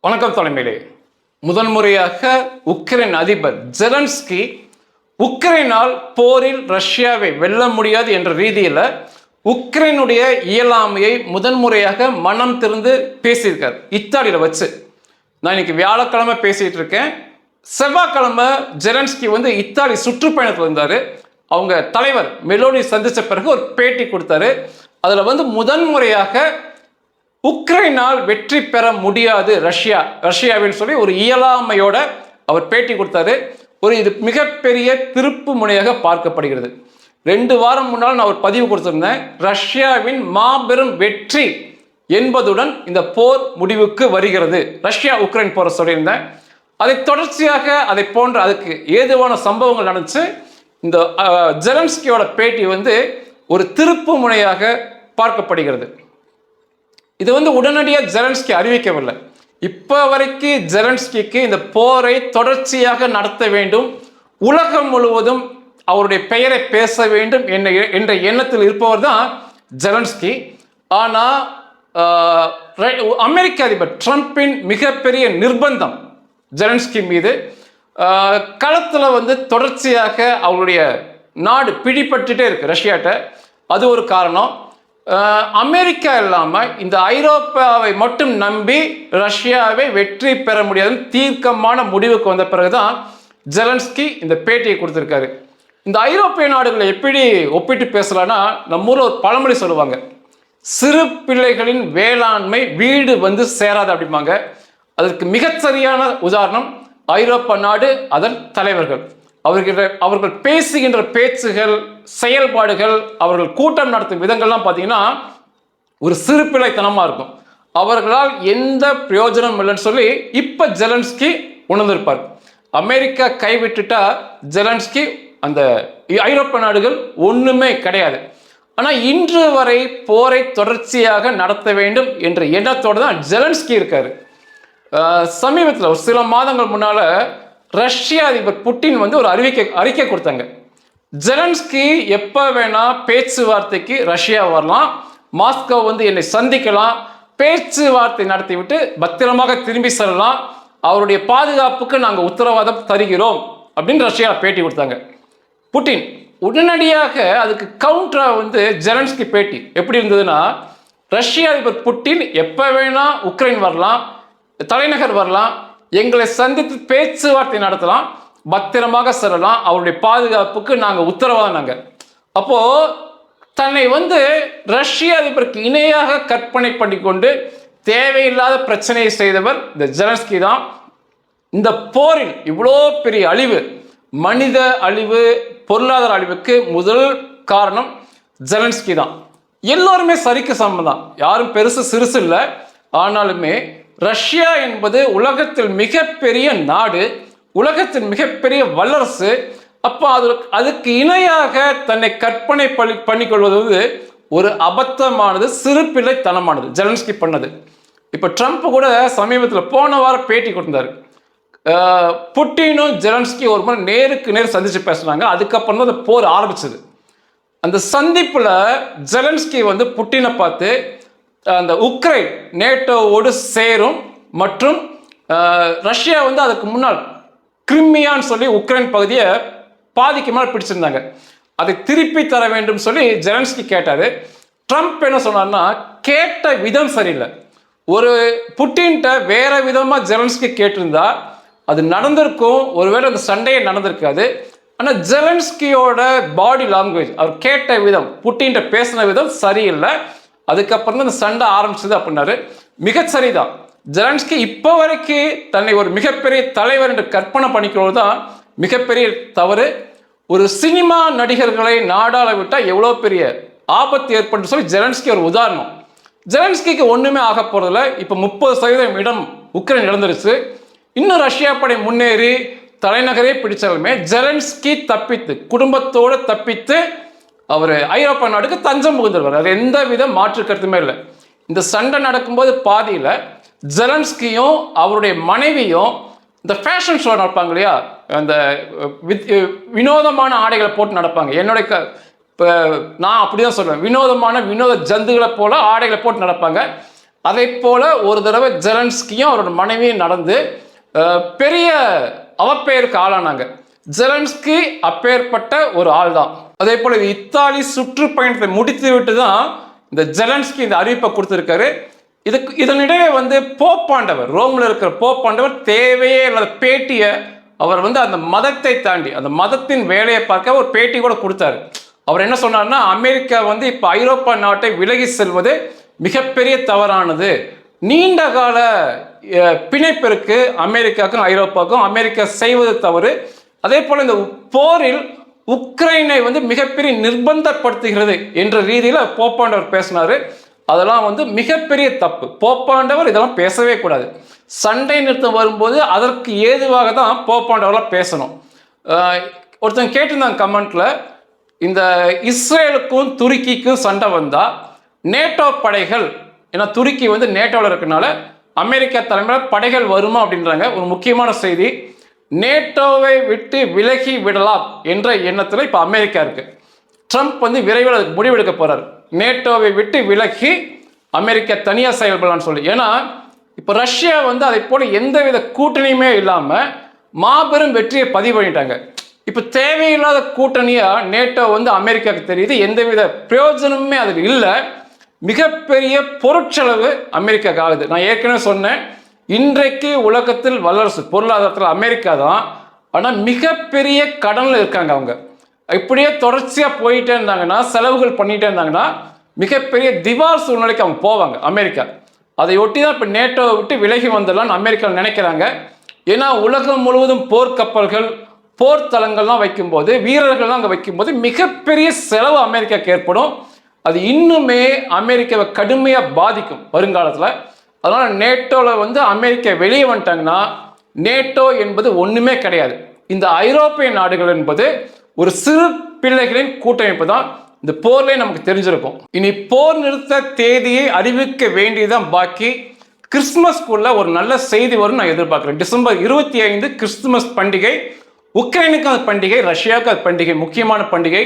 வணக்கம் தலைமையிலே. முதன் முறையாக உக்ரைன் அதிபர் ஜெலன்ஸ்கி உக்ரைனால் போரில் ரஷ்யாவை வெல்ல முடியாது என்ற ரீதியில் உக்ரைனுடைய இயலாமையை முதன்முறையாக மனம் திறந்து பேசியிருக்கார். இத்தாலியில் வச்சு. நான் இன்னைக்கு வியாழக்கிழமை பேசிகிட்டு இருக்கேன். செவ்வாய்க்கிழமை ஜெலன்ஸ்கி வந்து இத்தாலி சுற்றுப்பயணத்தில் இருந்தார். அவங்க தலைவர் மெலோனி சந்தித்த பிறகு ஒரு பேட்டி கொடுத்தாரு. அதில் வந்து முதன்முறையாக உக்ரைனால் வெற்றி பெற முடியாது ரஷ்யா. ரஷ்யாவின்னு சொல்லி ஒரு இயலாமையோட அவர் பேட்டி கொடுத்தாரு. ஒரு இது மிகப்பெரிய திருப்பு முனையாக பார்க்கப்படுகிறது. ரெண்டு வாரம் முன்னால் நான் ஒரு பதிவு கொடுத்திருந்தேன். ரஷ்யாவின் மாபெரும் வெற்றி என்பதுடன் இந்த போர் முடிவுக்கு வருகிறது. ரஷ்யா உக்ரைன் போரை சொல்லியிருந்தேன். அதை தொடர்ச்சியாக அதை போன்ற அதுக்கு ஏதுவான சம்பவங்கள் நடந்துச்சு. இந்த ஜெலன்ஸ்கியோட பேட்டி வந்து ஒரு திருப்பு முனையாக பார்க்கப்படுகிறது. இது வந்து உடனடியாக ஜெலன்ஸ்கி அறிவிக்கவில்லை. இப்போ வரைக்கும் ஜெலன்ஸ்கிக்கு இந்த போரை தொடர்ச்சியாக நடத்த வேண்டும். உலகம் முழுவதும் அவருடைய பெயரை பேச வேண்டும் என்ற என்ற எண்ணத்தில் இருப்பவர் தான் ஜெலன்ஸ்கி ஆனால் அமெரிக்க அதிபர் ட்ரம்பின் மிகப்பெரிய நிர்பந்தம் ஜெலன்ஸ்கி மீது. களத்தில் வந்து தொடர்ச்சியாக அவருடைய நாடு பிடிபட்டுட்டே இருக்கு ரஷ்யாட்ட. அது ஒரு காரணம். அமெரிக்கா இல்லாமல் இந்த ஐரோப்பாவை மட்டும் நம்பி ரஷ்யாவை வெற்றி பெற முடியாதுன்னு தீர்க்கமான முடிவுக்கு வந்த பிறகுதான் ஜெலன்ஸ்கி இந்த பேட்டியை கொடுத்துருக்காரு. இந்த ஐரோப்பிய நாடுகளை எப்படி ஒப்பிட்டு பேசலான்னா நம்ம ஊரில் ஒரு பழமொழி சொல்லுவாங்க. சிறு பிள்ளைகளின் வேளாண்மை வீடு வந்து சேராது அப்படிம்பாங்க. அதற்கு மிகச்சரியான உதாரணம் ஐரோப்பா நாடு அதன் தலைவர்கள். அவர்கிட்ட அவர்கள் பேசுகின்ற பேச்சுகள் செயல்பாடுகள் அவர்கள் கூட்டம் நடத்தும் விதங்கள்லாம் பார்த்தீங்கன்னா ஒரு சிறு பிழைத்தனமாக இருக்கும். அவர்களால் எந்த பிரயோஜனம் இல்லைன்னு சொல்லி இப்போ ஜெலன்ஸ்கி உணர்ந்திருப்பார். அமெரிக்கா கைவிட்டுட்டா ஜெலன்ஸ்கி அந்த ஐரோப்பிய நாடுகள் ஒன்றுமே கிடையாது. ஆனால் இன்று வரை போரை தொடர்ச்சியாக நடத்த வேண்டும் என்ற எண்ணத்தோடு தான் ஜெலன்ஸ்கி இருக்கார். சமீபத்தில் ஒரு சில மாதங்கள் முன்னால் ரஷ்ய அதிபர் புட்டின் வந்து ஒரு அறிவிக்கை அறிக்கை கொடுத்தாங்க. ஜெலன்ஸ்கி எப்போ வேணால் பேச்சுவார்த்தைக்கு ரஷ்யா வரலாம். மாஸ்கோ வந்து என்னை சந்திக்கலாம். பேச்சுவார்த்தை நடத்திவிட்டு பத்திரமாக திரும்பி செல்லலாம். அவருடைய பாதுகாப்புக்கு நாங்கள் உத்தரவாதம் தருகிறோம் அப்படின்னு ரஷ்யா பேட்டி கொடுத்தாங்க. புட்டின் உடனடியாக அதுக்கு கவுண்டரா வந்து ஜெலன்ஸ்கி பேட்டி. எப்படி இருந்ததுன்னா ரஷ்ய அதிபர் புட்டின் எப்போ வேணால் உக்ரைன் வரலாம் தலைநகர் வரலாம் எங்களை சந்தித்து பேச்சுவார்த்தை நடத்தலாம் பத்திரமாக செல்லலாம் அவருடைய பாதுகாப்புக்கு நாங்கள் உத்தரவாதம் நாங்கள் அப்போ தன்னை வந்து ரஷ்ய அதிபருக்கு இணையாக கற்பனை பண்ணிக்கொண்டு தேவையில்லாத பிரச்சனையை செய்தவர் இந்த ஜெலன்ஸ்கி தான். இந்த போரில் இவ்வளோ பெரிய அழிவு மனித அழிவு பொருளாதார அழிவுக்கு முதல் காரணம் ஜெலன்ஸ்கி தான். எல்லோருமே சரிக்கு சமம் தான் யாரும் பெருசு சிறுசு இல்லை. ஆனாலுமே ரஷ்யா என்பது உலகத்தில் மிகப்பெரிய நாடு உலகத்தின் மிகப்பெரிய வல்லரசு. அப்போ அது அதுக்கு இணையாக தன்னை கற்பனை பண்ணி பண்ணிக்கொள்வது வந்து ஒரு அபத்தமானது சிறுபிள்ளைத்தனமானது. ஜெலன்ஸ்கி பண்ணது. இப்போ ட்ரம்ப் கூட சமீபத்தில் போன வாரம் பேட்டி கொடுத்தாரு. புட்டினும் ஜெலன்ஸ்கி ஒரு முறை நேருக்கு நேர் சந்தித்து பேசுனாங்க. அதுக்கப்புறம் தான் அந்த போர் ஆரம்பிச்சது. அந்த சந்திப்பில் ஜெலன்ஸ்கி வந்து புட்டினை பார்த்து அந்த உக்ரைன் நேட்டோவோடு சேரும் மற்றும் ரஷ்யா வந்து அதுக்கு முன்னால் கிரிமியான்னு சொல்லி உக்ரைன் பகுதியை பாதிக்கு மேலே பிடிச்சிருந்தாங்க. அதை திருப்பி தர வேண்டும் சொல்லி ஜெலன்ஸ்கி கேட்டார். ட்ரம்ப் என்ன சொன்னார்னா கேட்ட விதம் சரியில்லை. ஒரு புட்டின்கிட்ட வேற விதமாக ஜெலன்ஸ்கி கேட்டிருந்தா அது நடந்திருக்கும். ஒருவேளை அந்த சண்டையே நடந்திருக்காது. ஆனால் ஜெலன்ஸ்கியோட பாடி லாங்குவேஜ் அவர் கேட்ட விதம் புட்டின்ட்ட பேசின விதம் சரியில்லை. அதுக்கப்புறம் தான் இந்த சண்டை ஆரம்பிச்சது அப்படின்னாரு. மிகச் சரிதான் ஜெலன்ஸ்கி இப்போ வரைக்கும் தன்னை ஒரு மிகப்பெரிய தலைவர் என்று கற்பனை பண்ணிக்கிறது தான் மிகப்பெரிய தவறு. ஒரு சினிமா நடிகர்களை நாடாள விட்டால் எவ்வளோ பெரிய ஆபத்து ஏற்பட்டு சொல்லி ஜெலன்ஸ்கி ஒரு உதாரணம். ஜெலன்ஸ்கிக்கு ஒன்றுமே ஆக போகிறதில்ல இப்போ முப்பது சதவீதம் இடம் உக்ரைன் இழந்துருச்சு. இன்னும் ரஷ்யா படை முன்னேறி தலைநகரே பிடிச்சாலுமே ஜெலன்ஸ்கி தப்பித்து குடும்பத்தோடு தப்பித்து அவர் ஐரோப்பா நாடுக்கு தஞ்சம் புகுந்துருவார் அது எந்த வித மாற்று கருத்துமே இல்லை. இந்த சண்டை நடக்கும்போது பாதியில் ஜெலன்ஸ்கியும் அவருடைய மனைவியும் இந்த ஃபேஷன் ஷோ நடப்பாங்க இல்லையா? அந்த வித் வினோதமான ஆடைகளை போட்டு நடப்பாங்க. என்னுடைய க இப்போ நான் அப்படி தான் சொல்லுவேன் வினோதமான வினோத ஜந்துகளை போல் ஆடைகளை போட்டு நடப்பாங்க. அதை போல் ஒரு தடவை ஜெலன்ஸ்கியும் அவரோட மனைவியும் நடந்து பெரிய அவப்பெயருக்கு ஆளானாங்க. ஜெலன்ஸ்கி அப்பேற்பட்ட ஒரு ஆள் தான் அதே போல இத்தாலி சுற்றுப்பயணத்தை முடித்து விட்டு தான் இந்த ஜெலன்ஸ்கி இந்த அறிவிப்பை கொடுத்திருக்காரு. இதுக்கு இதனிடையே வந்து போப்பாண்டவர் ரோம்ல இருக்கிற போப்பாண்டவர் தேவையே இல்லாத பேட்டியை அவர் வந்து அந்த மதத்தை தாண்டி அந்த மதத்தின் வேலையை பார்க்க ஒரு பேட்டி கூட கொடுத்தாரு. அவர் என்ன சொன்னார்னா அமெரிக்கா வந்து இப்போ ஐரோப்பா நாட்டை விலகி செல்வது மிகப்பெரிய தவறானது. நீண்ட கால பிணைப்பிற்கு அமெரிக்காவுக்கும் ஐரோப்பாவுக்கும் அமெரிக்கா செய்வது தவறு. அதே போல இந்த போரில் உக்ரைனை வந்து மிகப்பெரிய நிர்பந்தப்படுத்துகிறது என்ற ரீதியில் போப்பாண்டவர் பேசினார். அதெல்லாம் வந்து மிகப்பெரிய தப்பு. போப்பாண்டவர் இதெல்லாம் பேசவே கூடாது. சண்டை நிறுத்தம் வரும்போது அதற்கு ஏதுவாக தான் போப்பாண்டவர்லாம் பேசணும். ஒருத்தன் கேட்டிருந்தாங்க கமெண்ட்டில் இந்த இஸ்ரேலுக்கும் துருக்கிக்கும் சண்டை வந்தால் நேட்டோ படைகள் ஏன்னா துருக்கி வந்து நேட்டோவில் இருக்கனால அமெரிக்கா தலைமையில் படைகள் வருமா அப்படின்றாங்க. ஒரு முக்கியமான செய்தி. நேட்டோவை விட்டு விலகி விடலாம் என்ற எண்ணத்தில் இப்போ அமெரிக்கா இருக்கு. ட்ரம்ப் வந்து விரைவில் அதுக்கு முடிவெடுக்க போறார். நேட்டோவை விட்டு விலகி அமெரிக்கா தனியாக செயல்படலாம்னு சொல்லி. ஏன்னா இப்போ ரஷ்யா வந்து அதை போல எந்தவித கூட்டணியுமே இல்லாமல் மாபெரும் வெற்றியை பதிவு பண்ணிட்டாங்க. இப்போ தேவையில்லாத கூட்டணியாக நேட்டோ வந்து அமெரிக்காவுக்கு தெரியுது. எந்தவித பிரயோஜனமுமே அதில் இல்லை. மிகப்பெரிய பொருட்செலவு அமெரிக்காவுக்கு ஆகுது. நான் ஏற்கனவே சொன்னேன். இன்றைக்கு உலகத்தில் வல்லரசு பொருளாதாரத்தில் அமெரிக்கா தான் ஆனால் மிகப்பெரிய கடனில் இருக்காங்க அவங்க. இப்படியே தொடர்ச்சியாக போயிட்டே இருந்தாங்கன்னா செலவுகள் பண்ணிட்டே இருந்தாங்கன்னா மிகப்பெரிய திவால் சூழ்நிலைக்கு அவங்க போவாங்க அமெரிக்கா. அதை ஒட்டி தான் இப்போ நேட்டோவை விட்டு விலகி வந்துடலாம்னு அமெரிக்கா நினைக்கிறாங்க. ஏன்னா உலகம் முழுவதும் போர்க்கப்பல்கள் போர் தளங்கள்லாம் வைக்கும்போது வீரர்கள்லாம் அங்கே வைக்கும்போது மிகப்பெரிய செலவு அமெரிக்காவுக்கு ஏற்படும். அது இன்னுமே அமெரிக்காவை கடுமையாக பாதிக்கும் வருங்காலத்தில். அதனால் நேட்டோவில் வந்து அமெரிக்கா வெளியே வந்துட்டாங்கன்னா நேட்டோ என்பது ஒன்றுமே கிடையாது. இந்த ஐரோப்பிய நாடுகள் என்பது ஒரு சிறு பிள்ளைகளின் கூட்டமைப்பு தான். இந்த போர்லேயே நமக்கு தெரிஞ்சிருக்கும். இனி போர் நிறுத்த தேதியை அறிவிக்க வேண்டியதுதான் பாக்கி. கிறிஸ்துமஸ்க்குள்ள ஒரு நல்ல செய்தி வரும் நான் எதிர்பார்க்குறேன். டிசம்பர் இருபத்தி ஐந்து கிறிஸ்துமஸ் பண்டிகை உக்ரைனுக்கு அது பண்டிகை ரஷ்யாவுக்கு அது பண்டிகை முக்கியமான பண்டிகை.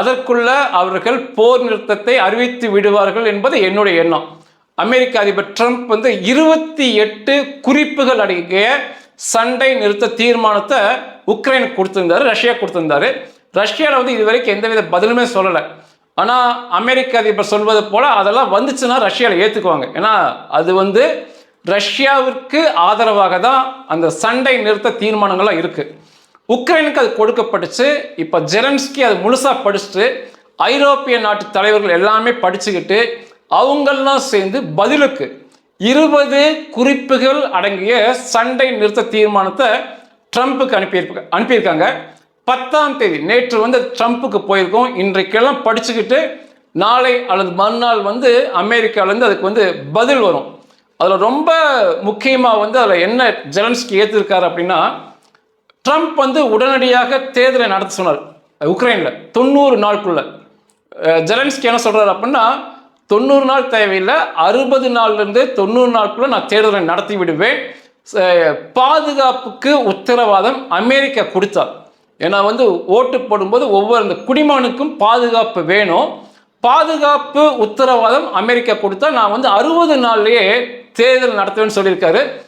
அதற்குள்ள அவர்கள் போர் நிறுத்தத்தை அறிவித்து விடுவார்கள் என்பது என்னுடைய எண்ணம். அமெரிக்க அதிபர் ட்ரம்ப் வந்து இருபத்தி எட்டு குறிப்புகள் அடங்கிய சண்டை நிறுத்த தீர்மானத்தை உக்ரைனுக்கு கொடுத்திருந்தாரு ரஷ்யா கொடுத்திருந்தாரு. ரஷ்யாவில் வந்து இது வரைக்கும் எந்தவித பதிலுமே சொல்லலை. ஆனால் அமெரிக்க அதிபர் சொல்வது போல் அதெல்லாம் வந்துச்சுன்னா ரஷ்யாவில் ஏற்றுக்குவாங்க ஏன்னா அது வந்து ரஷ்யாவிற்கு ஆதரவாக தான் அந்த சண்டை நிறுத்த தீர்மானங்கள்லாம் இருக்குது உக்ரைனுக்கு அது கொடுக்கப்பட்டுச்சு. இப்போ ஜெலன்ஸ்கி அது முழுசாக படிச்சுட்டு ஐரோப்பிய நாட்டு தலைவர்கள் எல்லாமே படிச்சுக்கிட்டு அவங்கெல்லாம் சேர்ந்து பதிலுக்கு இருபது குறிப்புகள் அடங்கிய சண்டை நிறுத்த தீர்மானத்தை ட்ரம்ப்புக்கு அனுப்பியிருப்பாங்க அனுப்பியிருக்காங்க. பத்தாம் தேதி நேற்று வந்து ட்ரம்ப்புக்கு போயிருக்கோம். இன்றைக்கெல்லாம் படிச்சுக்கிட்டு நாளை அல்லது மறுநாள் வந்து அமெரிக்காவிலேருந்து அதுக்கு வந்து பதில் வரும். அதில் ரொம்ப முக்கியமாக வந்து அதில் என்ன ஜெலன்ஸ்கி ஏற்றிருக்காரு அப்படின்னா ட்ரம்ப் வந்து உடனடியாக தேர்தலை நடத்த சொன்னார். உக்ரைனில் தொண்ணூறு நாளுக்குள்ள. ஜெலன்ஸ்கி என்ன சொல்கிறார் அப்படின்னா தொண்ணூறு நாள் தேவையில்லை அறுபது நாள்லேருந்து தொண்ணூறு நாளுக்குள்ள நான் தேர்தலை நடத்தி விடுவேன். ச- பாதுகாப்புக்கு உத்தரவாதம் அமெரிக்கா கொடுத்தார். ஏன்னா வந்து ஓட்டு போடும்போது ஒவ்வொரு இந்த குடிமகனுக்கும் பாதுகாப்பு வேணும். பாதுகாப்பு உத்தரவாதம் அமெரிக்கா கொடுத்தா நான் வந்து அறுபது நாள்லேயே தேர்தல் நடத்துவேன்னு சொல்லியிருக்காரு.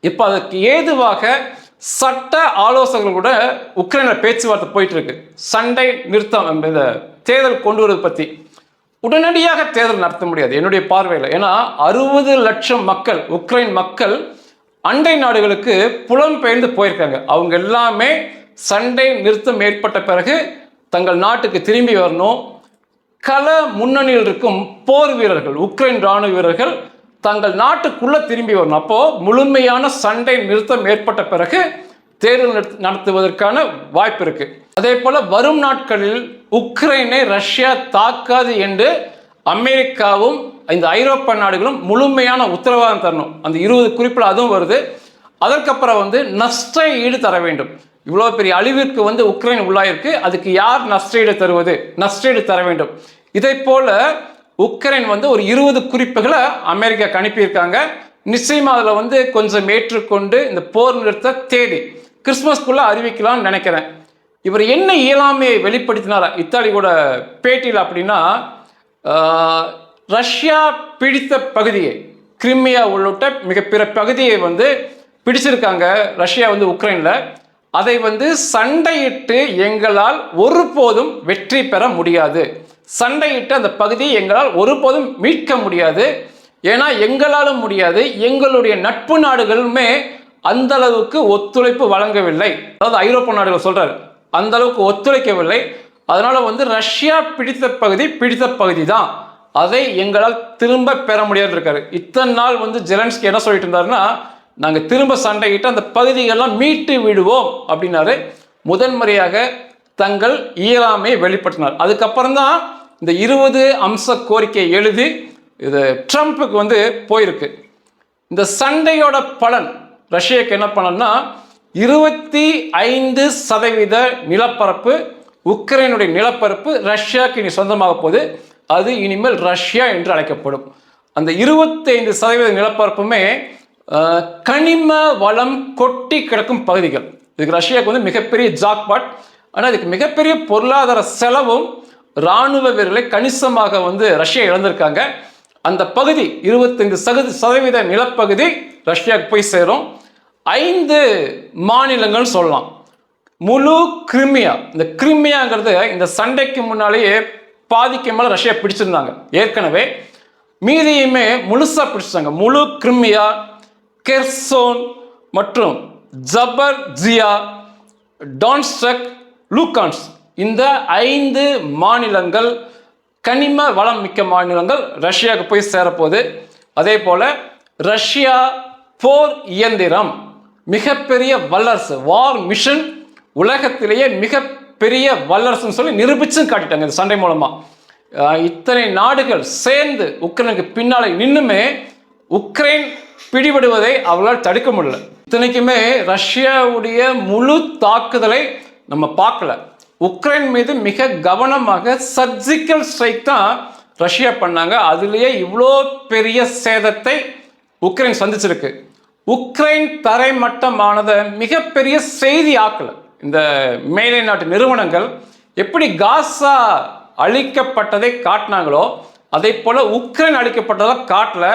இப்போ அதற்கு ஏதுவாக சட்ட ஆலோசகர்கள் கூட உக்ரைனில் பேச்சுவார்த்தை போயிட்டு இருக்கு. சண்டை நிறுத்தம் இந்த தேர்தல் கொண்டு வருவது பற்றி உடனடியாக தேர்தல் நடத்த முடியாது என்னுடைய பார்வையில். ஏன்னா அறுபது லட்சம் மக்கள் உக்ரைன் மக்கள் அண்டை நாடுகளுக்கு புலம்பெயர்ந்து போயிருக்காங்க. அவங்க எல்லாமே சண்டை நிறுத்தம் ஏற்பட்ட பிறகு தங்கள் நாட்டுக்கு திரும்பி வரணும். கல முன்னணியில் இருக்கும் போர் வீரர்கள் உக்ரைன் ராணுவ வீரர்கள் தங்கள் நாட்டுக்குள்ளே திரும்பி வரணும். அப்போது முழுமையான சண்டை நிறுத்தம் ஏற்பட்ட பிறகு தேர்தல் நடத்துவதற்கான வாய்ப்பு இருக்குது அதே போல் வரும் நாட்களில் உக்ரைனை ரஷ்யா தாக்காது என்று அமெரிக்காவும் இந்த ஐரோப்பிய நாடுகளும் முழுமையான உத்தரவாதம் தரணும். அந்த இருபது குறிப்பில் அதுவும் வருது. அதற்கப்புறம் வந்து நஷ்ட ஈடு தர வேண்டும். இவ்வளோ பெரிய அழிவிற்கு வந்து உக்ரைன் உள்ளாயிருக்கு. அதுக்கு யார் நஷ்டஈடு தருவது? நஷ்டஈடு தர வேண்டும். இதை போல உக்ரைன் வந்து ஒரு இருபது குறிப்புகளை அமெரிக்கா அனுப்பியிருக்காங்க. நிச்சயமாக அதில் வந்து கொஞ்சம் ஏற்றுக்கொண்டு இந்த போர் நிறுத்த தேதி கிறிஸ்மஸ்க்குள்ளே அறிவிக்கலாம்னு நினைக்கிறேன். இவர் என்ன இயலாமையை வெளிப்படுத்தினார்? இத்தாலி கூட பேட்டியில் அப்படின்னா ரஷ்யா பிடித்த பகுதியை கிரிமியா உள்ளிட்ட மிக பிற பகுதியை வந்து பிடிச்சிருக்காங்க ரஷ்யா வந்து உக்ரைனில். அதை வந்து சண்டையிட்டு எங்களால் ஒருபோதும் வெற்றி பெற முடியாது. சண்டையிட்டு அந்த பகுதியை எங்களால் ஒருபோதும் மீட்க முடியாது. ஏன்னா எங்களாலும் முடியாது. எங்களுடைய நட்பு நாடுகளுமே அந்த அளவுக்கு ஒத்துழைப்பு வழங்கவில்லை. அதாவது ஐரோப்பிய நாடுகள் சொல்கிறார் அந்த அளவுக்கு ஒத்துழைக்கவில்லை. அதனால் வந்து ரஷ்யா பிடித்த பகுதி பிடித்த பகுதி தான் அதை எங்களால் திரும்ப பெற முடியாது இருக்காரு. இத்தனை நாள் வந்து ஜெலன்ஸ்கி என்ன சொல்லிட்டு இருந்தாருன்னா நாங்கள் திரும்ப சண்டையிட்டு அந்த பகுதிகளெல்லாம் மீட்டு விடுவோம் அப்படின்னாரு. முதன்முறையாக தங்கள் இயலாமை வெளிப்படுத்தினார். அதுக்கப்புறம் தான் இந்த இருபது அம்ச கோரிக்கை எழுதி இது ட்ரம்ப்புக்கு வந்து போயிருக்கு. இந்த சண்டையோட பலன் ரஷ்யாவுக்கு என்ன பலன்னா இருபத்தி ஐந்து சதவீத நிலப்பரப்பு உக்ரைனுடைய நிலப்பரப்பு ரஷ்யாவுக்கு இனி சொந்தமாக போது அது இனிமேல் ரஷ்யா என்று அழைக்கப்படும். அந்த இருபத்தைந்து சதவீத நிலப்பரப்புமே கனிம வளம் கொட்டி கிடக்கும் பகுதிகள். இதுக்கு ரஷ்யாவுக்கு வந்து மிகப்பெரிய ஜாக்பாட். ஆனால் இதுக்கு மிகப்பெரிய பொருளாதார செலவும் இராணுவ வீரர்களை கணிசமாக வந்து ரஷ்யா இழந்திருக்காங்க. அந்த பகுதி இருபத்தைந்து சதவீத சதவீத நிலப்பகுதி ரஷ்யாவுக்கு போய் சேரும். ஐந்து மாநிலங்கள் சொல்லலாம். முழு கிரிமியா. இந்த கிரிமியாங்கிறது இந்த சண்டைக்கு முன்னாலேயே பாதிக்கு மேலே ரஷ்யா பிடிச்சிருந்தாங்க. ஏற்கனவே மீதியுமே முழுசாக பிடிச்சிட்டாங்க. முழு கிரிமியா கெர்சோன் மற்றும் ஜபர் ஜியா டான்ஸ்டக் லூகான்ஸ். இந்த ஐந்து மாநிலங்கள் கனிம வளம் மிக்க மாநிலங்கள் ரஷ்யாவுக்கு போய் சேரப்போகுது. அதே போல் ரஷ்யா போர் இயந்திரம். மிகப்பெரிய வல்லரசு. வார் மிஷன் உலகத்திலேயே மிகப்பெரிய வல்லரசுன்னு சொல்லி நிரூபிச்சும் காட்டிட்டாங்க இந்த சண்டை மூலமாக இத்தனை நாடுகள் சேர்ந்து உக்ரைனுக்கு பின்னாலே நின்றுமே உக்ரைன் பிடிபடுவதை அவர்களால் தடுக்க முடியல. இத்தனைக்குமே ரஷ்யாவுடைய முழு தாக்குதலை நம்ம பார்க்கல. உக்ரைன் மீது மிக கவனமாக சர்ஜிக்கல் ஸ்ட்ரைக் தான் ரஷ்யா பண்ணாங்க. அதுலேயே இவ்வளோ பெரிய சேதத்தை உக்ரைன் சந்திச்சிருக்கு. உக்ரைன் தரைமட்டமானதை மிகப்பெரிய செய்தி ஆக்கல இந்த மேலை நாட்டு நிறுவனங்கள் எப்படி காசா அழிக்கப்பட்டதை காட்டினாங்களோ அதே போல உக்ரைன் அழிக்கப்பட்டதை காட்டல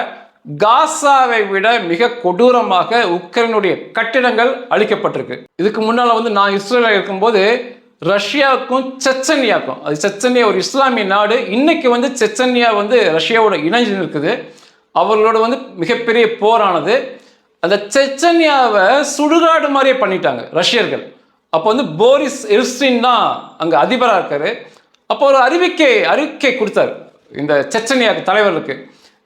காசாவை விட மிக கொடூரமாக உக்ரைனுடைய கட்டிடங்கள் அழிக்கப்பட்டிருக்கு. இதுக்கு முன்னால வந்து நான் இஸ்ரேல இருக்கும்போது ரஷ்யாவுக்கும் செச்சன்யாவுக்கும் அது செச்சன்யா ஒரு இஸ்லாமிய நாடு இன்னைக்கு வந்து செச்சன்யா வந்து ரஷ்யாவோட இணைஞ்சு இருக்குது அவர்களோட வந்து மிகப்பெரிய போரானது அந்த செச்சன்யாவை சுடுகாடு மாதிரியே பண்ணிட்டாங்க ரஷ்யர்கள். அப்போ வந்து போரிஸ் எல்ஸ்டின் தான் அங்கே அதிபராக இருக்காரு. அப்போ ஒரு அறிவிக்கை அறிக்கை கொடுத்தாரு இந்த செச்சன்யாக்கு தலைவர்களுக்கு.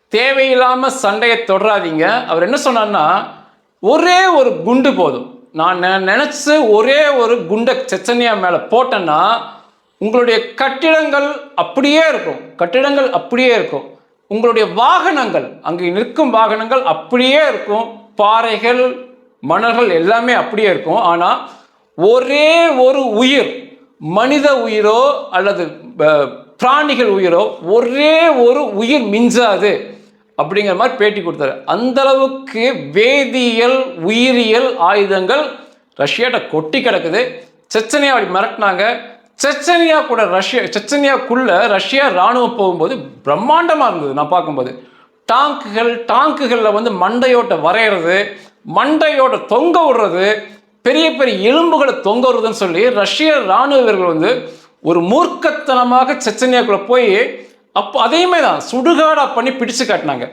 தேவையில்லாமல் சண்டையை தொடராதீங்க அவர் என்ன சொன்னார்னா ஒரே ஒரு குண்டு போதும். நான் நெ- ஒரே ஒரு குண்டை செச்சன்யா மேலே போட்டேன்னா உங்களுடைய கட்டிடங்கள் அப்படியே இருக்கும். கட்டிடங்கள் அப்படியே இருக்கும். உங்களுடைய வாகனங்கள் அங்கே நிற்கும் வாகனங்கள் அப்படியே இருக்கும். பாறைகள் மணல்கள் எல்லாமே அப்படியே இருக்கும். ஆனால் ஒரே ஒரு உயிர் மனித உயிரோ அல்லது பிராணிகள் உயிரோ ஒரே ஒரு உயிர் மிஞ்சாது அப்படிங்கிற மாதிரி பேட்டி கொடுத்தாரு. அந்த அளவுக்கு வேதியியல் உயிரியல் ஆயுதங்கள் ரஷ்யாட்ட கொட்டி கிடக்குது. செச்சனியா அப்படி மிரட்டினாங்க. செச்சனியா கூட ரஷ்யா செச்சனியாக்குள்ள ரஷ்யா ராணுவம் போகும்போது பிரம்மாண்டமாக இருந்தது நான் பார்க்கும்போது. டாங்குகள் டாங்குகளில் வந்து மண்டையோட்ட வரைகிறது மண்டையோட தொங்க விடுறது பெரிய பெரிய எலும்புகளை தொங்க விடுறதுன்னு சொல்லி ரஷ்ய ராணுவ வீரர்கள் வந்து ஒரு மூர்க்கத்தனமாக செச்சனியாக்குள்ள போய் அப்போ அதையுமே தான் சுடுகாடா பண்ணி பிடிச்சு காட்டினாங்க.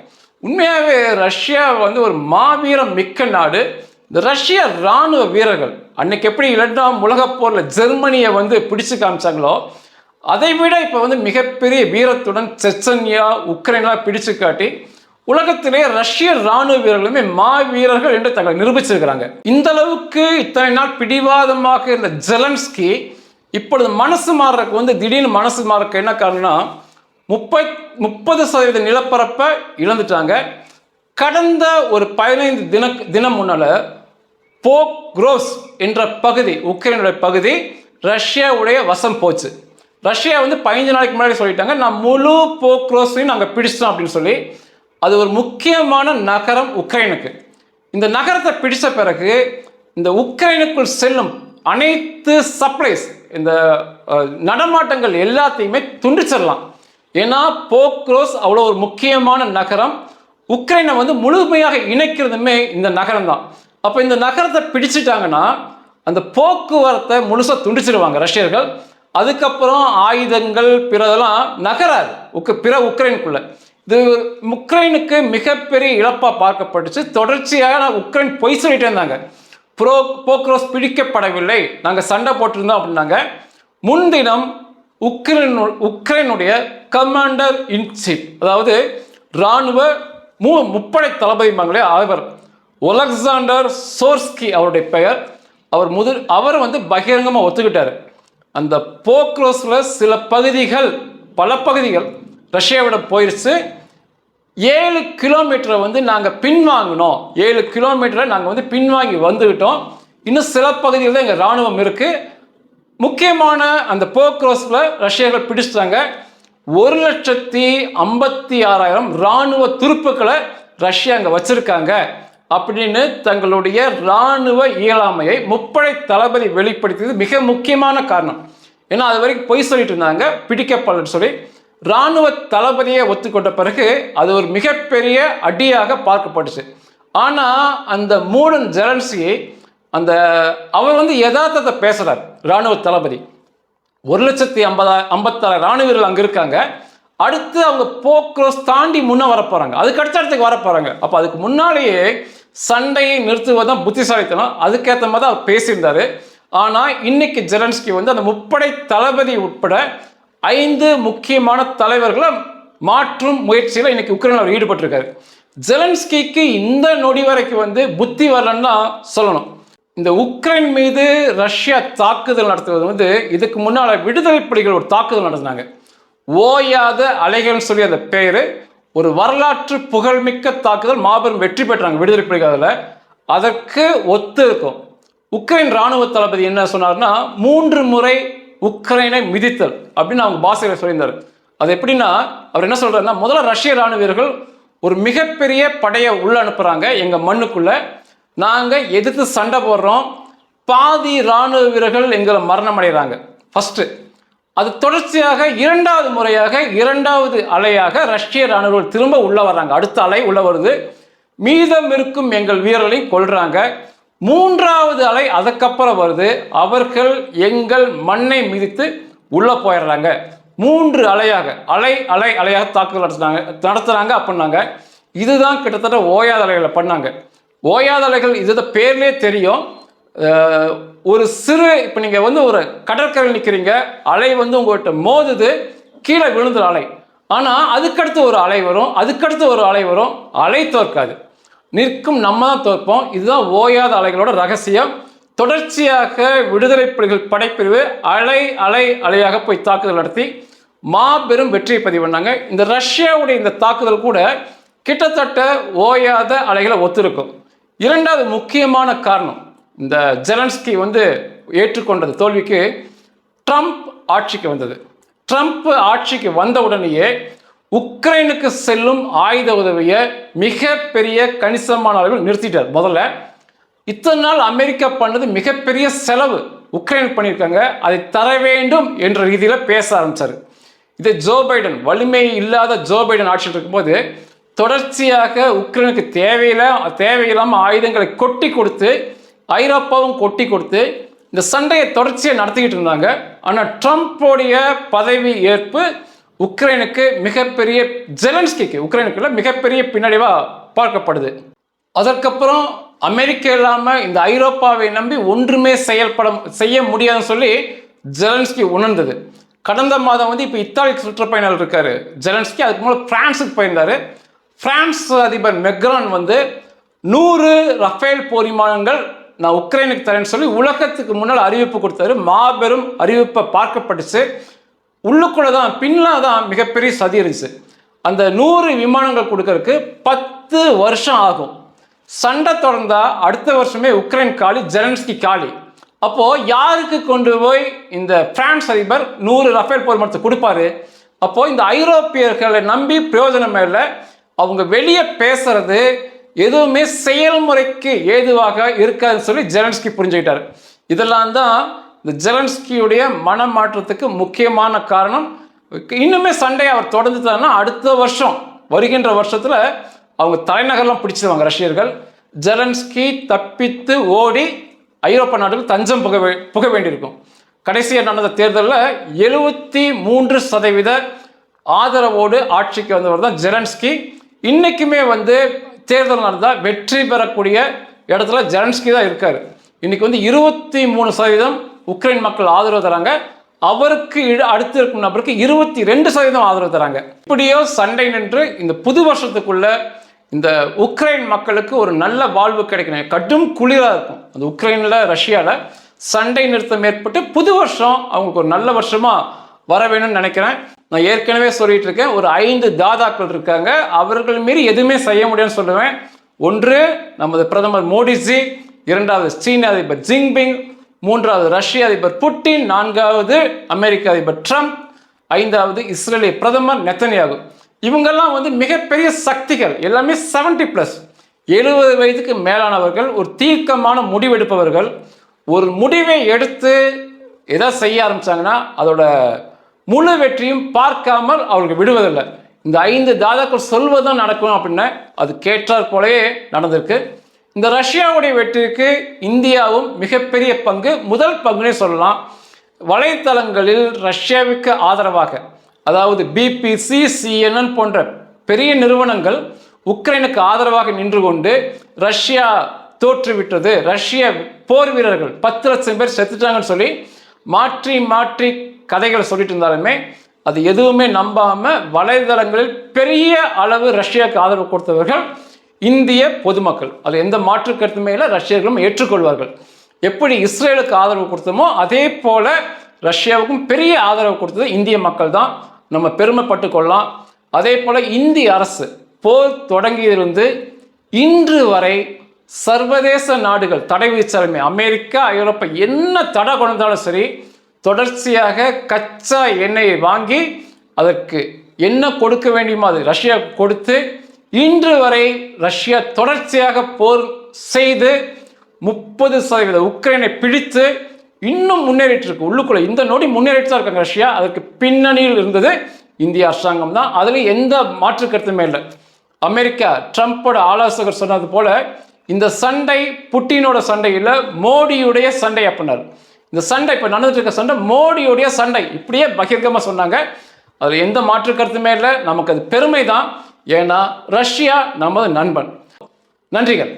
உண்மையாகவே ரஷ்யா வந்து ஒரு மாவீரம் மிக்க நாடு. இந்த ரஷ்ய ராணுவ வீரர்கள் அன்னைக்கு எப்படி இரண்டாம் உலகப் போரில் ஜெர்மனியை வந்து பிடிச்சு காமிச்சாங்களோ அதை விட இப்போ வந்து மிகப்பெரிய வீரத்துடன் செச்சன்யா உக்ரைன்லாம் பிடிச்சு காட்டி உலகத்திலே ரஷ்ய ராணுவ வீரர்களுமே மா வீரர்கள் என்று தங்களை நிரூபிச்சிருக்கிறாங்க. இந்த அளவுக்கு இத்தனை நாள் பிடிவாதமாக இருந்த ஜெலன்ஸ்கி இப்பொழுது மனசு மாறுறக்கு வந்து திடீர்னு மனசு மாறக்கு என்ன காரணம்னா முப்பத் முப்பது சதவீத நிலப்பரப்பை இழந்துட்டாங்க. கடந்த ஒரு பதினைந்து தின தினம் முன்னால போக்ரோஸ் என்ற பகுதி உக்ரைனுடைய பகுதி ரஷ்யாவுடைய வசம் போச்சு. ரஷ்யா வந்து பதினஞ்சு நாளைக்கு முன்னாடி சொல்லிட்டாங்க நான் முழு போக்ரோஸையும் நாங்கள் பிடிச்சிட்டோம் அப்படின்னு சொல்லி அது ஒரு முக்கியமான நகரம் உக்ரைனுக்கு. இந்த நகரத்தை பிடித்த பிறகு இந்த உக்ரைனுக்குள் செல்லும் அனைத்து சப்ளைஸ் இந்த நடமாட்டங்கள் எல்லாத்தையுமே துண்டிச்சிடலாம். ஏன்னா போக்ரோஸ் அவ்வளோ ஒரு முக்கியமான நகரம். உக்ரைனை வந்து முழுமையாக இணைக்கிறதுமே இந்த நகரம் தான் அப்போ இந்த நகரத்தை பிடிச்சிட்டாங்கன்னா அந்த போக்குவரத்தை முழுசாக துண்டிச்சிடுவாங்க ரஷ்யர்கள். அதுக்கப்புறம் ஆயுதங்கள் பிறதெல்லாம் நகராது. உக் பிற உக்ரைனுக்குள்ள. இது உக்ரைனுக்கு மிகப்பெரிய இழப்பாக பார்க்கப்பட்டுச்சு. தொடர்ச்சியாக உக்ரைன் பொய் சொல்லிட்டே இருந்தாங்க ப்ரோ போக்ரோஸ் பிடிக்கப்படவில்லை. நாங்கள் சண்டை போட்டிருந்தோம் அப்படின்னாங்க. முன்தினம் உக்ரைனு உக்ரைனுடைய கமாண்டர் இன் சீஃப் அதாவது இராணுவ மு முப்படை தளபதிமாங்களே அவர் ஒலக்சாண்டர் சோர்ஸ்கி அவருடைய பெயர். அவர் முதல் அவர் வந்து பகிரங்கமாக ஒத்துக்கிட்டார். அந்த போக்ரோஸில் சில பகுதிகள் பல பகுதிகள் ரஷ்யாவிடம் போயிடுச்சு ஏழு கிலோமீட்டரை வந்து நாங்கள் பின்வாங்கினோம். ஏழு கிலோமீட்டரை நாங்கள் வந்து பின்வாங்கி வந்துக்கிட்டோம் இன்னும் சில பகுதியில் தான் எங்கள் இராணுவம் இருக்குது முக்கியமான அந்த போக்ரோஸில் ரஷ்யர்கள் பிடிச்சிட்டாங்க. ஒரு லட்சத்தி ஐம்பத்தி ஆறாயிரம் இராணுவ துருப்புக்களை ரஷ்யா அங்கே வச்சுருக்காங்க. அப்படின்னு தங்களுடைய இராணுவ இயலாமையை முப்படை தளபதி வெளிப்படுத்தியது மிக முக்கியமான காரணம். ஏன்னா அது வரைக்கும் பொய் சொல்லிட்டு இருந்தாங்க பிடிக்கப்படலன்னு சொல்லி. இராணுவ தளபதியை ஒத்துக்கொண்ட பிறகு அது ஒரு மிகப்பெரிய அடியாக பார்க்கப்பட்டுச்சு. ஆனால் அந்த மூடன் ஜெலன்சியை அந்த அவர் வந்து யதார்த்தத்தை பேசுகிறார் இராணுவ தளபதி. ஒரு லட்சத்தி ஐம்பதா ஐம்பத்தாறு இராணுவர்கள் அங்கே இருக்காங்க. அடுத்து அவங்க போக்ரோஸ் தாண்டி முன்னே வரப்போகிறாங்க அதுக்கு அடுத்த இடத்துக்கு வர போகிறாங்க அப்போ அதுக்கு முன்னாலேயே சண்டையை நிறுத்துவதுதான் புத்திசாலித்தனம். அதுக்கேற்ற மாதிரி தான் அவர் பேசியிருந்தாரு. ஆனால் இன்னைக்கு ஜெலன்ஸ்கி வந்து அந்த முப்படை தளபதி உட்பட ஐந்து முக்கியமான தலைவர்களை மாற்றும் முயற்சியில் இன்னைக்கு உக்ரைன் அவர் ஈடுபட்டிருக்காரு. ஜெலன்ஸ்கிக்கு இந்த நொடி வரைக்கும் வந்து புத்தி வரலன்னா தான் சொல்லணும். இந்த உக்ரைன் மீது ரஷ்யா தாக்குதல் நடத்துவது வந்து இதுக்கு முன்னால் விடுதலை புலிகள் ஒரு தாக்குதல் நடத்தினாங்க. ஓயாத அலைகள்னு சொல்லி அந்த பேர் ஒரு வரலாற்று புகழ்மிக்க தாக்குதல் மாபெரும் வெற்றி பெற்றாங்க விடுதலை புலிகள் அதற்கு ஒத்து இருக்கும். உக்ரைன் ராணுவ தளபதி என்ன சொன்னார்னா மூன்று முறை உக்ரைனை மிதித்தல் அப்படின்னு அவங்க பாசகர் சொல்லியிருந்தார். அது எப்படின்னா அவர் என்ன சொல்றாருன்னா முதல்ல ரஷ்ய ராணுவ வீரர்கள் ஒரு மிகப்பெரிய படையை உள்ள அனுப்புறாங்க எங்க மண்ணுக்குள்ள. நாங்க எதிர்த்து சண்டை போடுறோம். பாதி ராணுவ வீரர்கள் எங்களை மரணம் அடைகிறாங்க ஃபர்ஸ்ட் அது தொடர்ச்சியாக இரண்டாவது முறையாக இரண்டாவது அலையாக ரஷ்ய ராணுவர்கள் திரும்ப உள்ள வர்றாங்க. அடுத்த அலை உள்ள வருது. மீதம் இருக்கும் எங்கள் வீரர்களையும் கொள்றாங்க மூன்றாவது அலை அதுக்கப்புறம் வருது. அவர்கள் எங்கள் மண்ணை மிதித்து உள்ள போயிடுறாங்க. மூன்று அலையாக அலை அலை அலையாக தாக்குதல் நடத்துனாங்க நடத்துகிறாங்க அப்படின்னாங்க. இதுதான் கிட்டத்தட்ட ஓயாத அலைகளை பண்ணாங்க. ஓயாத அலைகள் இது பேர்லேயே தெரியும். ஒரு சிறு இப்போ நீங்கள் வந்து ஒரு கடற்கரை நிற்கிறீங்க அலை வந்து உங்கள்கிட்ட மோதுது கீழே விழுந்துற அலை. ஆனால் அதுக்கடுத்து ஒரு அலை வரும் அதுக்கடுத்து ஒரு அலை வரும் அலை தோற்காது. நிற்கும் நம்ம தான் தோற்போம். இதுதான் ஓயாத அலைகளோட ரகசியம். தொடர்ச்சியாக விடுதலை புலிகள் படைப்பிரிவு அலை அலை அலையாக போய் தாக்குதல் நடத்தி மாபெரும் வெற்றியை பதிவு பண்ணாங்க. இந்த ரஷ்யாவுடைய இந்த தாக்குதல் கூட கிட்டத்தட்ட ஓயாத அலைகளை ஒத்திருக்கும். இரண்டாவது முக்கியமான காரணம் இந்த ஜெலன்ஸ்கி வந்து ஏற்றுக்கொண்டது தோல்விக்கு ட்ரம்ப் ஆட்சிக்கு வந்தது. ட்ரம்ப் ஆட்சிக்கு வந்த உடனேயே உக்ரைனுக்கு செல்லும் ஆயுத உதவியை மிகப்பெரிய கணிசமான அளவில் நிறுத்திட்டார். முதல்ல இத்தனை நாள் அமெரிக்கா பண்ணது மிகப்பெரிய செலவு உக்ரைன் பண்ணியிருக்காங்க. அதை தர வேண்டும் என்ற ரீதியில் பேச ஆரம்பிச்சார். இதே ஜோ பைடன் வலிமை இல்லாத ஜோ பைடன் ஆட்சியில் இருக்கும்போது தொடர்ச்சியாக உக்ரைனுக்கு தேவையில்ல தேவையில்லாமல் ஆயுதங்களை கொட்டி கொடுத்து ஐரோப்பாவும் கொட்டி கொடுத்து இந்த சண்டையை தொடர்ச்சியாக நடத்திக்கிட்டு இருந்தாங்க. ஆனால் ட்ரம்ப்போடைய பதவி ஏற்பு உக்ரைனுக்கு மிகப்பெரிய ஜெலன்ஸ்கிக்கு உக்ரைனுக்குள்ள மிகப்பெரிய பின்னடைவாக பார்க்கப்படுது. அதற்கப்புறம் அமெரிக்கா இல்லாமல் இந்த ஐரோப்பாவை நம்பி ஒன்றுமே செயல்பட செய்ய முடியாதுன்னு சொல்லி ஜெலன்ஸ்கி உணர்ந்தது. கடந்த மாதம் வந்து இப்போ இத்தாலிக்கு சுற்றுப்பயணம் இருக்காரு ஜெலன்ஸ்கி. அதுக்கு மூலம் பிரான்ஸுக்கு போயிருந்தார். பிரான்ஸ் அதிபர் மெக்ரான் வந்து நூறு ரஃபேல் போர் விமானங்கள் நான் உக்ரைனுக்கு தரேன்னு சொல்லி உலகத்துக்கு முன்னால் அறிவிப்பு கொடுத்தாரு. மாபெரும் அறிவிப்பை பார்க்கப்பட்டுச்சு. உள்ளுக்குள்ள தான் பின்னால் தான் மிகப்பெரிய சதி இருந்துச்சு. அந்த நூறு விமானங்கள் கொடுக்கறதுக்கு பத்து வருஷம் ஆகும். சண்டை தொடர்ந்தா அடுத்த வருஷமே உக்ரைன் காலி ஜெலன்ஸ்கி காலி. அப்போ யாருக்கு கொண்டு போய் இந்த பிரான்ஸ் அதிபர் நூறு ரஃபேல் போர் மரத்தை கொடுப்பாரு? அப்போ இந்த ஐரோப்பியர்களை நம்பி பிரயோஜனம் இல்லை. அவங்க வெளியே பேசுறது எதுவுமே செயல்முறைக்கு ஏதுவாக இருக்காதுன்னு சொல்லி ஜெலன்ஸ்கி புரிஞ்சுக்கிட்டார். இதெல்லாம் தான் இந்த ஜெலன்ஸ்கியுடைய மனமாற்றத்துக்கு முக்கியமான காரணம். இன்னுமே சண்டை அவர் தொடர்ந்துட்டாருன்னா அடுத்த வருஷம் வருகின்ற வருஷத்தில் அவங்க தலைநகர்லாம் பிடிச்சிருவாங்க ரஷ்யர்கள். ஜெலன்ஸ்கி தப்பித்து ஓடி ஐரோப்பா நாடுகள் தஞ்சம் புக புக வேண்டியிருக்கும். கடைசியாக நடந்த தேர்தலில் எழுபத்தி மூன்று சதவீத ஆதரவோடு ஆட்சிக்கு வந்தவர் தான் ஜெலன்ஸ்கி. இன்றைக்குமே வந்து தேர்தல் நடந்தால் வெற்றி பெறக்கூடிய இடத்துல ஜெலன்ஸ்கி தான் இருக்கார். இன்றைக்கி வந்து இருபத்தி மூணு சதவீதம் உக்ரைன் மக்கள் ஆதரவு தராங்க. அவருக்கு அடுத்து இருக்கும் நபருக்கு இருபத்தி ரெண்டு சதவீதம் ஆதரவு தராங்க. இப்படியோ சண்டை நின்று இந்த புது வருஷத்துக்குள்ள இந்த உக்ரைன் மக்களுக்கு ஒரு நல்ல வாழ்வு கிடைக்கணும். கடும் குளிராக இருக்கும். அந்த உக்ரைனில் ரஷ்யாவில் சண்டை நிறுத்தம் ஏற்பட்டு புது வருஷம் அவங்களுக்கு ஒரு நல்ல வருஷமாக வர வேணும்னு நினைக்கிறேன். நான் ஏற்கனவே சொல்லிட்டு இருக்கேன் ஒரு ஐந்து தாதாக்கள் இருக்காங்க. அவர்கள் மீறி எதுவுமே செய்ய முடியும்னு சொல்லுவேன். ஒன்று நமது பிரதமர் மோடிஜி இரண்டாவது சீன அதிபர் ஜிங்பிங் மூன்றாவது ரஷ்ய அதிபர் புட்டின் நான்காவது அமெரிக்க அதிபர் ட்ரம்ப் ஐந்தாவது இஸ்ரேலிய பிரதமர் நெத்தனியாகு. இவங்கெல்லாம் வந்து மிகப்பெரிய சக்திகள் எல்லாமே 70 ப்ளஸ் எழுபது வயதுக்கு மேலானவர்கள் ஒரு தீர்க்கமான முடிவெடுப்பவர்கள் ஒரு முடிவை எடுத்து எதை செய்ய ஆரம்பிச்சாங்கன்னா அதோட முழு வெற்றியும் பார்க்காமல் அவர்கள் விடுவதில்லை. இந்த ஐந்து தாதாக்கள் சொல்வதும் நடக்கும் அப்படின்னா அது கேட்டார் போலவே நடந்திருக்கு. இந்த ரஷ்யாவுடைய வெற்றிக்கு இந்தியாவும் மிகப்பெரிய பங்கு முதல் பங்குனே சொல்லலாம். வலைத்தளங்களில் ரஷ்யாவுக்கு ஆதரவாக அதாவது பிபிசி சிஎன்என் போன்ற பெரிய நிறுவனங்கள் உக்ரைனுக்கு ஆதரவாக நின்று கொண்டு ரஷ்யா தோற்றுவிட்டது. ரஷ்ய போர் வீரர்கள் பத்து லட்சம் பேர் செத்துட்டாங்கன்னு சொல்லி மாற்றி மாற்றி கதைகளை சொல்லிட்டு இருந்தாலுமே அது எதுவுமே நம்பாமல் வலைதளங்களில் பெரிய அளவு ரஷ்யாவுக்கு ஆதரவு கொடுத்தவர்கள் இந்திய பொதுமக்கள். அது எந்த மாற்று கருத்துமே இல்லை ரஷ்யர்களும் ஏற்றுக்கொள்வார்கள். எப்படி இஸ்ரேலுக்கு ஆதரவு கொடுத்தோமோ அதே போல ரஷ்யாவுக்கும் பெரிய ஆதரவு கொடுத்தது இந்திய மக்கள் தான். நம்ம பெருமைப்பட்டு கொள்ளலாம். அதே போல இந்திய அரசு போர் தொடங்கியிருந்து இன்று வரை சர்வதேச நாடுகள் தடை விதிச்சாலுமே அமெரிக்கா ஐரோப்பா என்ன தடை கொண்டாலும் சரி தொடர்ச்சியாக கச்சா எண்ணெயை வாங்கி அதற்கு என்ன கொடுக்க வேண்டியமோ அது ரஷ்யா கொடுத்து இன்று வரை ரஷ்யா தொடர்ச்சியாக போர் செய்து முப்பது சதவீத உக்ரைனை பிடித்து இன்னும் முன்னேறிட்டு இருக்கு உள்ளுக்குள்ள இந்த நொடி முன்னேறிட்டு தான் இருக்காங்க ரஷ்யா. அதற்கு பின்னணியில் இருந்தது இந்திய அரசாங்கம் தான். அதுல எந்த மாற்று கருத்துமே இல்லை. அமெரிக்கா ட்ரம்ப்போட ஆலோசகர் சொன்னது போல இந்த சண்டை புட்டினோட சண்டை இல்லை மோடியுடைய சண்டை அப்படின்னாரு இந்த சண்டை இப்போ நடந்துட்டு இருக்க சண்டை மோடியுடைய சண்டை. இப்படியே பகிர்கமாக சொன்னாங்க. அதில் எந்த மாற்று கருத்துமே இல்லை. நமக்கு அது பெருமை தான் ஏன்னா ரஷ்யா நமது நண்பன். நன்றிகள்.